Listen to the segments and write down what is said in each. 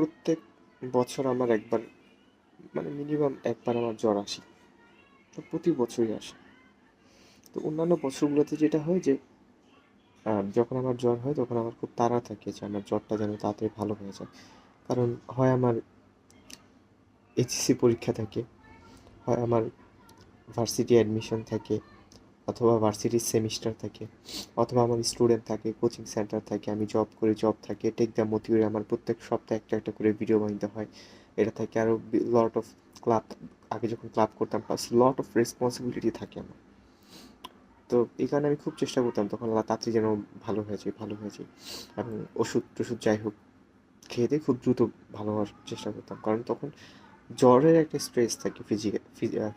প্রত্যেক বছর আমার একবার মানে মিনিমাম একবার আমার জ্বর আসে। তো প্রতি বছরই আসে। তো অন্যান্য বছরগুলোতে যেটা হয় যে যখন আমার জ্বর হয় তখন আমার খুব তাড়া থাকে যে আমার জ্বরটা যেন তাড়াতাড়ি ভালো হয়ে যায়। কারণ হয় আমার এইচএসসি পরীক্ষা থাকে, হয় আমার ভার্সিটি অ্যাডমিশন থাকে অথবা ভার্সিটির সেমিস্টার থাকে, অথবা আমার স্টুডেন্ট থাকে কোচিং সেন্টার থাকে, আমি জব করি জব থাকে টেক দ্য মোটিভে আমার প্রত্যেক সপ্তাহে একটা একটা করে ভিডিও বানাতে হয়। এটা থাকে আরও লট অফ ক্লাব আগে যখন ক্লাব করতাম প্লাস লট অফ রেসপন্সিবিলিটি থাকে আমার। তো এই কারণে আমি খুব চেষ্টা করতাম তখন আল্লাহ তাড়াতাড়ি যেন ভালো হয়ে যায়, ভালো হয়ে যায়। এবং ওষুধ টষুধ যাই হোক, খেয়ে দিয়ে খুব দ্রুত ভালো হওয়ার চেষ্টা করতাম। কারণ তখন জ্বরের একটা স্ট্রেস থাকে ফিজিক্যাল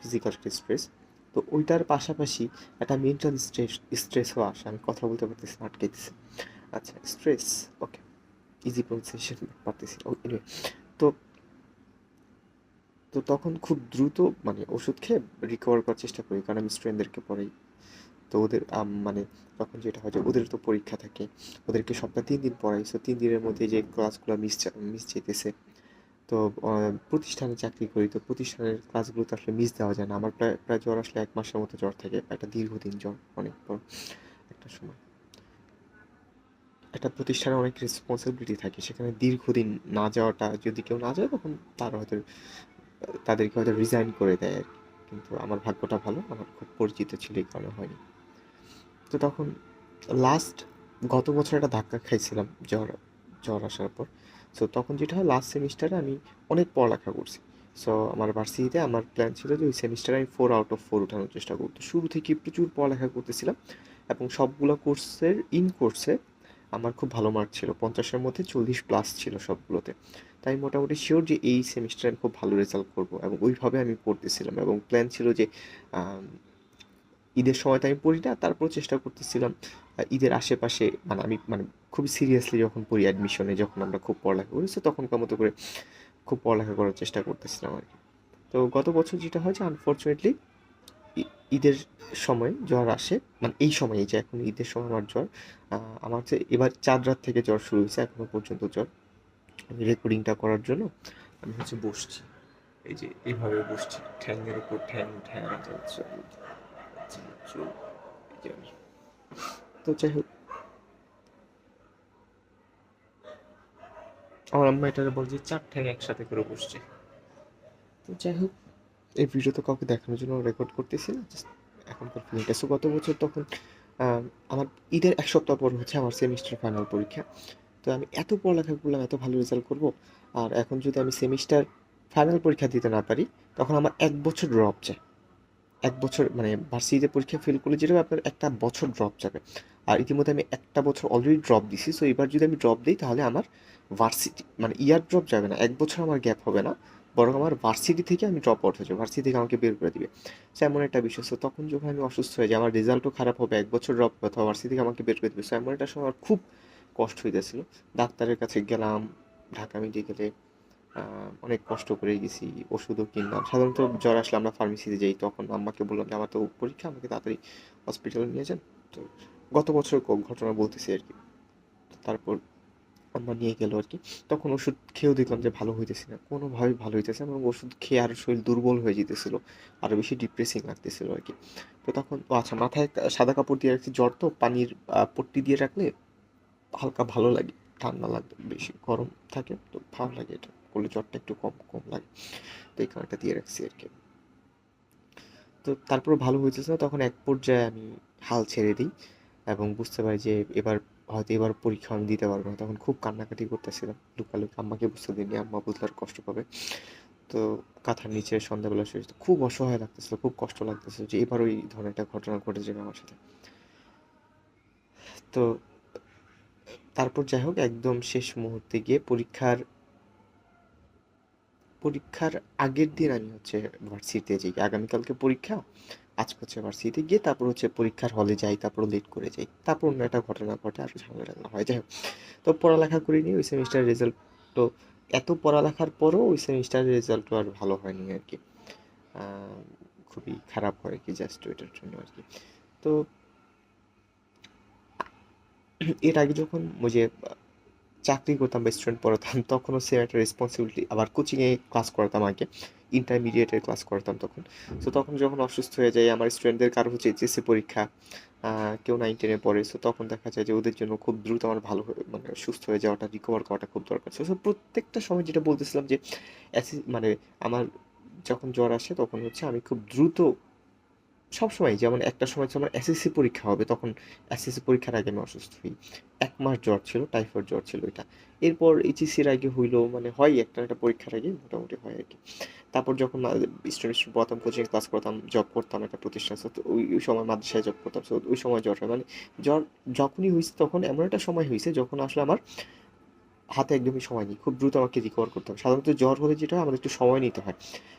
ফিজিক্যাল একটা স্ট্রেস তো ওইটার পাশাপাশি একটা মেন্টাল স্ট্রেস স্ট্রেসও আসে। আমি কথা বলতে পারতেছি না আটকাইতেছি। আচ্ছা স্ট্রেস ওকে ইজি প্রনাউন্সিয়েশন পারতেছি। ও anyway, তো তো তখন খুব দ্রুত মানে ওষুধ খেয়ে রিকভার করার চেষ্টা করি কারণ আমি স্টুডেন্টদেরকে পড়াই। তো ওদের মানে তখন যেটা হয় যে ওদের তো পরীক্ষা থাকে ওদেরকে সপ্তাহে তিন দিন পড়াই। সো তিন দিনের মধ্যে যে ক্লাসগুলো মিস মিস যেতেছে তো প্রতিষ্ঠানে চাকরি করি, তো প্রতিষ্ঠানের ক্লাসগুলো তো আসলে মিস দেওয়া যায় না। আমার প্রায় প্রায় জ্বর আসলে এক মাসের মতো জ্বর থাকে, একটা দীর্ঘদিন জ্বর, অনেক বড় একটা সময়। একটা প্রতিষ্ঠানে অনেক রেসপন্সিবিলিটি থাকে, সেখানে দীর্ঘদিন না যাওয়াটা, যদি কেউ না যায় তখন তারা হয়তো, তাদেরকে হয়তো রিজাইন করে দেয় আর। কিন্তু আমার ভাগ্যটা ভালো, আমার খুব পরিচিত ছিল, এই কারণে হয়নি। তো তখন লাস্ট গত বছর একটা ধাক্কা খাইছিলাম, জ্বর জ্বর আসার পর। সো তখন যেটা হয় লাস্ট সেমিস্টারে আমি অনেক পড়ালেখা করছি। সো আমার ভার্সিটিতে আমার প্ল্যান ছিল যে ওই সেমিস্টারে আমি ফোর আউট অফ ফোর উঠানোর চেষ্টা করতো শুরু থেকে প্রচুর পড়ালেখা করতেছিলাম এবং সবগুলো কোর্সের ইন কোর্সে আমার খুব ভালো মার্ক ছিল। পঞ্চাশের মধ্যে চল্লিশ প্লাস ছিল সবগুলোতে। তাই মোটামুটি শিওর যে এই সেমিস্টারে আমি খুব ভালো রেজাল্ট করব এবং ওইভাবে আমি পড়তেছিলাম এবং প্ল্যান ছিল যে ঈদের সময় তো আমি পড়ি না তারপর চেষ্টা করতেছিলাম। ঈদের আশেপাশে মানে আমি মানে খুব সিরিয়াসলি যখন পড়ি অ্যাডমিশনে যখন আমরা খুব পড়ালেখা করি তো তখনকার মতো করে খুব পড়ালেখা করার চেষ্টা করতেছিলাম আর কি। তো গত বছর যেটা হয় যে আনফর্চুনেটলি ঈদের সময় জ্বর আসে মানে এই সময়, এই যে এখন ঈদের সময় আমার জ্বর আমার যে এবার চাঁদ রাত থেকে জ্বর শুরু হয়েছে, এখনও পর্যন্ত জ্বর। আমি রেকর্ডিংটা করার জন্য আমি হচ্ছে বসছি। এই যে, এইভাবে বসছি ঠ্যাংয়ের উপর ঠ্যাং ঠ্যাং। তো যাই হোক। আমার আম্মা এটা বল যে চার ঠ্যাং একসাথে করে বসছে। তো যাই হোক। এই ভিডিও তো কাউকে দেখানোর জন্য রেকর্ড করতেছি না জাস্ট এখনকার ফিলিংটা সো গত বছর তখন আহ, আমার ঈদের এক সপ্তাহ পর হচ্ছে আমার সেমিস্টার ফাইনাল পরীক্ষা। তো আমি এত পড়ালেখা করলাম এত ভালো রেজাল্ট করব আর এখন যদি আমি সেমিস্টার ফাইনাল পরীক্ষা দিতে না পারি তখন আমার এক বছর ড্রপ যায়। এক বছর মানে ভার্সিটিতে পরীক্ষা ফেল করলে যেটা আপনার একটা বছর ড্রপ যাবে। আর ইতিমধ্যে আমি একটা বছর অলরেডি ড্রপ দিছি সো এবার যদি আমি ড্রপ দিই, তাহলে আমার ভার্সিটি মানে ইয়ার ড্রপ যাবে না। এক বছর আমার গ্যাপ হবে না, বরং আমার ভার্সিটি থেকে আমি ড্রপ আউট হয়ে যাব। ভার্সিটি থেকে আমাকে বের করে দিবে। সো এমন একটা বিষয়। সো তখন যখন আমি অসুস্থ হয়ে যাই, আমার রেজাল্টও খারাপ হবে, এক বছর ড্রপ অথবা ভার্সিটি থেকে আমাকে বের করে দিবে। সো এমন একটা সময় আমার খুব কষ্ট হয়ে হইতেছিল। ডাক্তারের কাছে গেলাম, ঢাকা মেডিকেলে অনেক কষ্ট করে গেছি, ওষুধও কিনলাম। সাধারণত জ্বর আসলে আমরা ফার্মেসিতে যাই, তখন আম্মাকে বললাম যে, আমার তো পরীক্ষা, আমাকে তাড়াতাড়ি হসপিটালে নিয়ে যান। তো গত বছর ঘটনা বলতেছি আর কি। তারপর আম্মা নিয়ে গেল আর কি। তখন ওষুধ খেয়েও দেখলাম যে, ভালো হইতেছে না। কোনোভাবেই ভালো হইতেছে না এবং ওষুধ খেয়ে আরও শরীর দুর্বল হয়ে যেতেছিল আরও বেশি ডিপ্রেসিং লাগতেছিল আর কি। তো তখন, ও আচ্ছা মাথায় সাদা কাপড় দিয়ে রাখছি, জ্বর তো, পানির পট্টি দিয়ে রাখলে হালকা ভালো লাগে, ঠান্ডা লাগে বেশি গরম থাকে, তো ভালো লাগে এটা। করলে জ্বরটা একটু কম কম লাগে। তো এই কারণটা দিয়ে রাখছি আর কি। তো তারপর ভালো হইতেছে না তখন এক পর্যায়ে আমি হাল ছেড়ে দিই এবং বুঝতে পারি যে এবার হয়তো এবার পরীক্ষা আমি দিতে পারব না। তখন খুব কান্নাকাটি করতেছিলাম। লুকালুকি, আম্মাকে বুঝতে দিইনি, আম্মা বুঝলে আর কষ্ট পাবে। তো কাঁথার নিচে সন্ধ্যাবেলা শুয়ে খুব অসহায় লাগতেছিল, খুব কষ্ট লাগতেছিল যে এবার ওই ধরনের একটা ঘটনা ঘটে যাবে আমার সাথে। তো তারপর যাই হোক, একদম শেষ মুহূর্তে গিয়ে পরীক্ষার পরীক্ষার আগের দিন আমি হচ্ছে ভার্সিটিতে যাই। আগামীকালকে পরীক্ষা আজকে হচ্ছে ভার্সিটিতে গিয়ে তারপর হচ্ছে পরীক্ষার হলে যাই, তারপর লেট করে যাই। তারপর অন্য একটা ঘটনা ঘটে, আর ঝামেলা টামেলা হয়। যাই হোক, তো পড়ালেখা করিনি ওই সেমিস্টারের রেজাল্ট তো এত পড়ালেখার পরও ওই সেমিস্টারের রেজাল্ট আর ভালো হয়নি আর কি। খুবই খারাপ হয় আর কি জাস্ট ওইটার জন্য আর কি। তো এর আগে যখন ওই যে চাকরি করতাম বা স্টুডেন্ট পড়াতাম, তখনও সেম একটা রেসপন্সিবিলিটি আবার কোচিংয়ে ক্লাস করাতাম আগে ইন্টারমিডিয়েটের ক্লাস করতাম তখন। সো তখন যখন অসুস্থ হয়ে যায় আমার স্টুডেন্টদের কারও হচ্ছে এইচএসসি পরীক্ষা কেউ নাইন টেনে পড়ে। সো তখন দেখা যায় যে ওদের জন্য খুব দ্রুত আমার ভালো মানে সুস্থ হয়ে যাওয়াটা রিকভার করাটা খুব দরকার সো প্রত্যেকটা সময় যেটা বলতেছিলাম যে মানে আমার যখন জ্বর আসে, তখন হচ্ছে আমি খুব দ্রুত সবসময় যেমন একটা সময় আমার এসএসসি পরীক্ষা হবে, তখন এসএসসি পরীক্ষার আগে আমি অসুস্থ হই। এক মাস জ্বর ছিল টাইফয়েড জ্বর ছিল এটা এরপর এইচএসির আগে হইল মানে হয় একটা একটা পরীক্ষার আগে, মোটামুটি হয় আর কি তারপর যখন স্টুডেন্ট প্রথম কোচিং ক্লাস করতাম জব করতাম একটা প্রতিষ্ঠান ওই ওই সময় মাদ্রাসায় জব করতাম ওই সময় জ্বর হয়। মানে জ্বর যখনই হয়েছে তখন এমন একটা সময় হয়েছে যখন আসলে আমার হাতে একদমই সময় নেই। খুব দ্রুত আমাকে রিকভার করতে হবে। সাধারণত জ্বর হলে যেটা আমাদের একটু সময় নিতে হয়।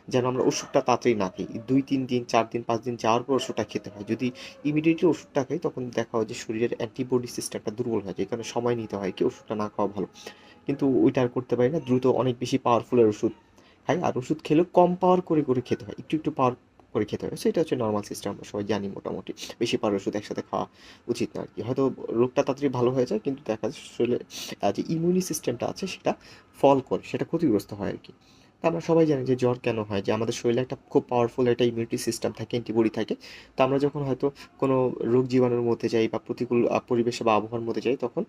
যেন আমরা ওষুধটা তাড়াতাড়ি না খাই। দুই, তিন দিন, চার দিন, পাঁচ দিন যাওয়ার পর ওষুধটা খেতে হয়। যদি ইমিডিয়েটলি ওষুধটা খাই, তখন দেখা হয় যে শরীরের অ্যান্টিবডি সিস্টেমটা দুর্বল হয় যায়। কারণে সময় নিতে হয় কি, ওষুধটা না খাওয়া ভালো। কিন্তু ওইটা আর করতে পারি না। দ্রুত অনেক বেশি পাওয়ারফুলের ওষুধ খাই। আর ওষুধ খেলেও কম পাওয়ার করে করে খেতে হয়। একটু একটু পাওয়ার করে খেতে হবে সেটা হচ্ছে নর্মাল সিস্টেম আমরা সবাই জানি মোটামুটি। বেশি পাওয়ার ওষুধ একসাথে খাওয়া উচিত না আর কি হয়তো রোগটা তাড়াতাড়ি ভালো হয়ে যায়, কিন্তু দেখা যায় শরীরে যে ইমিউনি সিস্টেমটা আছে, সেটা ফল করে, সেটা ক্ষতিগ্রস্ত হয় আর কি আমরা সবাই জানি যে জ্বর কেন হয়, যে আমাদের শরীরে একটা খুব পাওয়ারফুল একটা ইমিউনিটি সিস্টেম থাকে অ্যান্টিবডি থাকে। তো আমরা যখন হয়তো কোনো রোগ জীবাণুর মধ্যে যাই বা প্রতিকূল পরিবেশে বা আবহাওয়ার মধ্যে যাই, তখন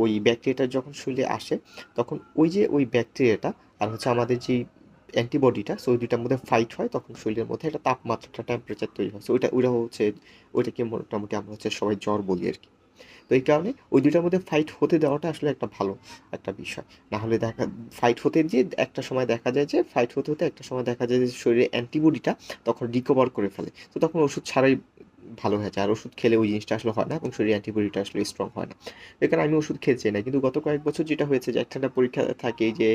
ওই ব্যাকটেরিয়াটা যখন শরীরে আসে, তখন ওই যে ওই ব্যাকটেরিয়াটা আর হচ্ছে আমাদের যেই অ্যান্টিবডিটা সো ওই দুইটার মধ্যে ফাইট হয়, তখন শরীরের মধ্যে একটা তাপমাত্রাটা টেম্পারেচার তৈরি হয়। সো ওইটা ওইটা হচ্ছে, ওইটাকে মোটামুটি আমরা হচ্ছে সবাই জ্বর বলি আর কি। তো এই কারণে ওই দুইটার মধ্যে ফাইট হতে দেওয়াটা আসলে একটা ভালো একটা বিষয়। না হলে দেখা ফাইট হতে যে একটা সময় দেখা যায় যে ফাইট হতে হতে একটা সময় দেখা যায় যে শরীরে অ্যান্টিবডিটা তখন রিকভার করে ফেলে। তো তখন ওষুধ ছাড়াই ভালো হয়ে যায় আর ওষুধ খেলে ওই জিনিসটা আসলে হয় না এবং শরীরে অ্যান্টিবডিটা আসলে স্ট্রং হয় না। এখানে আমি ওষুধ খেয়েছি না। কিন্তু গত কয়েক বছর যেটা হয়েছে যে একটা পরীক্ষা থাকে যে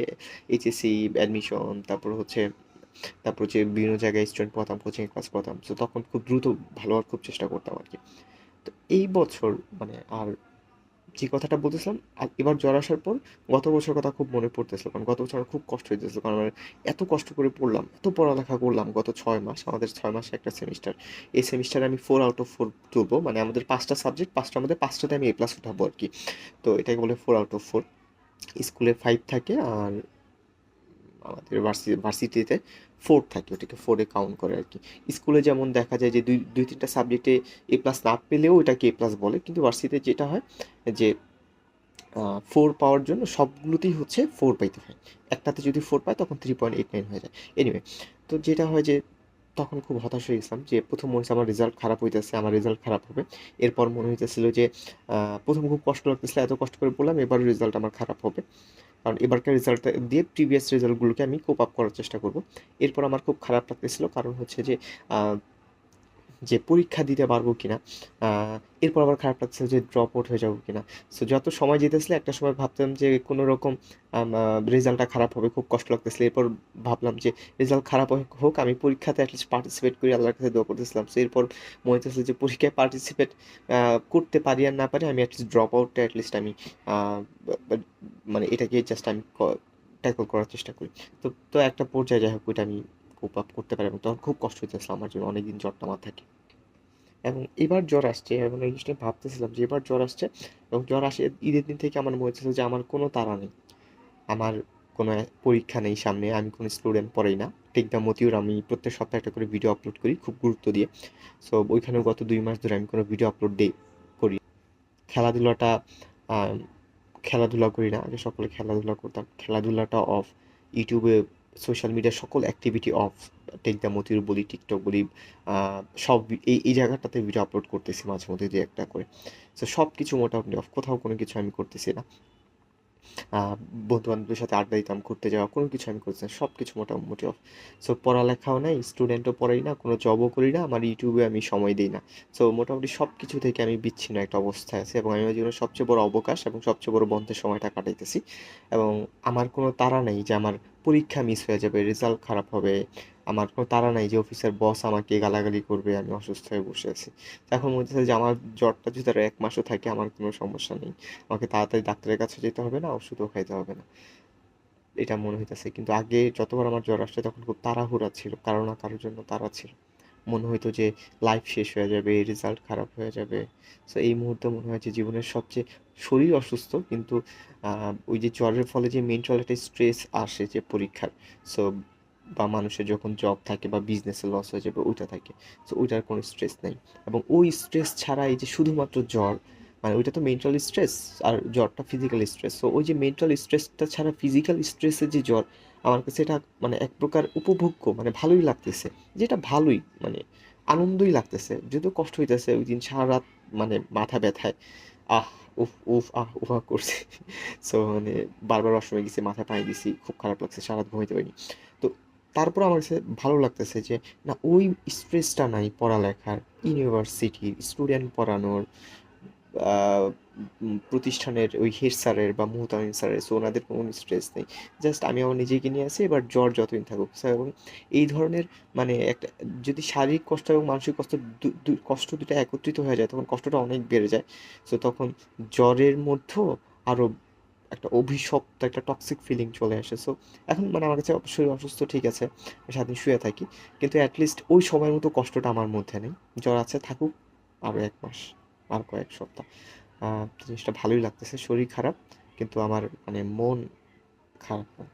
এইচএসসি অ্যাডমিশন তারপর হচ্ছে তারপর হচ্ছে বিভিন্ন জায়গায় স্টুডেন্ট পড়াতাম কোচিং ক্লাস পড়তাম তো তখন খুব দ্রুত ভালো হওয়ার খুব চেষ্টা করতাম আর কি তো এই বছর মানে আর যে কথাটা বলতেছিলাম এবার জ্বর আসার পর গত বছর কথা খুব মনে পড়তেছিল, কারণ গত বছর আমার খুব কষ্ট হইতেছিল, কারণ আমার এত কষ্ট করে পড়লাম, এত পড়ালেখা করলাম গত ছয় মাস, আমাদের ছয় মাসে একটা সেমিস্টার। এই সেমিস্টারে আমি ফোর আউট অফ ফোর তুলবো মানে আমাদের পাঁচটা সাবজেক্ট পাঁচটা আমাদের পাঁচটাতে আমি এ প্লাস উঠাবো আর কি। তো এটাকে বলে ফোর আউট অফ ফোর স্কুলে ফাইভ থাকে আর আমাদের ভার্সিটিতে ফোর থাকে, ওটাকে ফোরে কাউন্ট করে আর কি স্কুলে যেমন দেখা যায় যে দুই দুই, তিনটা সাবজেক্টে এ প্লাস না পেলেও এটাকে এ প্লাস বলে, কিন্তু ভার্সিটিতে যেটা হয় যে ফোর পাওয়ার জন্য সবগুলোতেই হচ্ছে ফোর পাইতে হয়। একটাতে যদি ফোর পায়, তখন থ্রি পয়েন্ট এইট নাইন হয়ে যায়। এনিওয়ে তো যেটা হয় যে, তখন খুব হতাশ হয়ে গেছিলাম যে, প্রথম মনে হচ্ছে আমার রেজাল্ট খারাপ হইতেছে, আমার রেজাল্ট খারাপ হবে। এরপর মনে হইতেছিল যে প্রথম খুব কষ্ট লাগতেছিল, এত কষ্ট করে বললাম এবার রেজাল্ট আমার খারাপ হবে। কারণ এবারকার রেজাল্ট দিয়ে প্রিভিয়াস রেজাল্টগুলোকে আমি কোপ আপ করার চেষ্টা করব। এরপর আমার খুব খারাপ লাগতেছিল, কারণ হচ্ছে যে যে পরীক্ষা দিতে পারব কিনা এরপর আবার খারাপ লাগছে যে ড্রপ আউট হয়ে যাব কিনা। সো যত সময় যেতেছিল একটা সময় ভাবতাম যে কোনো রকম রেজাল্টটা খারাপ হবে, খুব কষ্ট লাগতেছিল। এরপর ভাবলাম যে রেজাল্ট খারাপ হোক, আমি পরীক্ষাতে অ্যাটলিস্ট পার্টিসিপেট করি, আল্লাহর কাছে দোয়া করতেছিলাম। সো এরপর মনে হতেছিল যে পরীক্ষায় পার্টিসিপেট করতে পারি আর না পারি, আমি অ্যাটলিস্ট ড্রপ আউটটা অ্যাটলিস্ট আমি মানে এটাকে জাস্ট আমি ট্যাকল করার চেষ্টা করি। তো তো একটা পর্যায়ে যাই হোক, ওইটা আমি কোপ আপ করতে পারি এবং তখন খুব কষ্ট হইতেছিল আমার জন্য অনেকদিন জ্বরটা আমার থাকে। এবং এবার জ্বর আসছে, এবং এই জিনিসটা ভাবতেছিলাম যে এবার জ্বর আসছে, এবং জ্বর আসে ঈদের দিন থেকে আমার মনে হচ্ছে যে আমার কোনো তাড়া নেই। আমার কোনো পরীক্ষা নেই সামনে, আমি কোনো স্টুডেন্ট পড়াই না। টেক দ্য মতিউর আমি প্রত্যেক সপ্তাহে একটা করে ভিডিও আপলোড করি খুব গুরুত্ব দিয়ে। সো ওইখানেও গত দুই মাস ধরে আমি কোনো ভিডিও আপলোড দিই, করি। খেলাধুলাটা খেলাধুলা করি না, আগে সকলে খেলাধুলা করতাম। খেলাধুলাটা অফ ইউটিউবে সোশ্যাল মিডিয়ার সকল অ্যাক্টিভিটি অফ টেক দ্য মতির বলি টিকটক বলি সব এই এই জায়গাটাতে ভিডিও আপলোড করতেছি মাঝে মধ্যে দু একটা করে। সো সব কিছু মোটামুটি অফ কোথাও কোনো কিছু আমি করতেছি না। বন্ধু বান্ধবদের সাথে আড্ডা দিতাম, ঘুরতে যাওয়া, কোনো কিছু আমি করছি না সব কিছু মোটামুটি অফ সো পড়ালেখাও নাই স্টুডেন্টও পড়াই না, কোনো জবও করি না, আমার ইউটিউবে আমি সময় দিই না। সো মোটামুটি সব কিছু থেকে আমি বিচ্ছিন্ন একটা অবস্থায় আছি এবং আমি জীবনের সবচেয়ে বড় অবকাশ এবং সবচেয়ে বড় বন্ধের সময়টা কাটাইতেছি। এবং আমার কোনো তাড়া নেই যে আমার পরীক্ষা মিস হয়ে যাবে রেজাল্ট খারাপ হবে আমার কোনো তাড়া নাই যে অফিসের বস আমাকে গালাগালি করবে, আমি অসুস্থ হয়ে বসে আছি। এখন মনে হচ্ছে যে আমার জ্বরটা যদি এক মাসও থাকে, আমার কোনো সমস্যা নেই। আমাকে তাড়াতাড়ি ডাক্তারের কাছে যেতে হবে না, ওষুধও খাইতে হবে না। এটা মনে হইতেছে। কিন্তু আগে যতবার আমার জ্বর আসছে তখন খুব তাড়াহুড়া ছিল, কারও না কারোর জন্য তাড়া ছিল। মনে হইতো যে লাইফ শেষ হয়ে যাবে রেজাল্ট খারাপ হয়ে যাবে। সো এই মুহূর্তে মনে হয় যে জীবনের সবচেয়ে শরীর অসুস্থ, কিন্তু ওই যে জ্বরের ফলে যে মেন্টাল একটা স্ট্রেস আসে যে পরীক্ষার। সো বা মানুষের যখন জব থাকে বা বিজনেসে লস হয়ে যাবে, ওইটা থাকে। সো ওইটার কোনো স্ট্রেস নেই। এবং ওই স্ট্রেস ছাড়া এই যে শুধুমাত্র জ্বর মানে ওইটা তো মেন্টাল স্ট্রেস আর জ্বরটা ফিজিক্যাল স্ট্রেস সো ওই যে মেন্টাল স্ট্রেসটা ছাড়া ফিজিক্যাল স্ট্রেসের যে জ্বর, আমার কাছে এটা মানে এক প্রকার উপভোগ্য মানে ভালোই লাগতেছে। যেটা ভালোই মানে আনন্দই লাগতেছে। যেহেতু কষ্ট হইতেছে, ওই দিন সারা রাত মানে মাথা ব্যথায়। আহ, উফ উফ, আহ উফা করছে। সো মানে বারবার অসময় গেছি মাথা পানি দিছি, খুব খারাপ লাগছে, সারা রাত ঘুমাইতে পারিনি। তারপর আমার কাছে ভালো লাগতেছে যে, না, ওই স্ট্রেসটা নাই পড়ালেখার ইউনিভার্সিটির স্টুডেন্ট পড়ানোর প্রতিষ্ঠানের ওই হেড স্যারের বা মুহতামিম স্যারের সো ওনাদের কোনো স্ট্রেস নেই। জাস্ট আমি আমার নিজেকে নিয়ে আসি এবার জ্বর যতদিন থাকুক। এবং এই ধরনের মানে একটা, যদি শারীরিক কষ্ট এবং মানসিক কষ্ট কষ্ট দুটো একত্রিত হয়ে যায়, তখন কষ্টটা অনেক বেড়ে যায়। সো তখন জ্বরের মধ্যেও আরও একটা অভিশপ্ত, একটা টক্সিক ফিলিং চলে আসে। সো এখন মানে আমার কাছে শরীর অসুস্থ, ঠিক আছে সারাদিন শুয়ে থাকি। কিন্তু অ্যাটলিস্ট ওই সময়ের মতো কষ্টটা আমার মধ্যে নেই। জ্বর আছে, থাকুক আরও এক মাস, আর কয়েক সপ্তাহ। জিনিসটা ভালোই লাগতেছে, শরীর খারাপ, কিন্তু আমার মানে মন খারাপ না।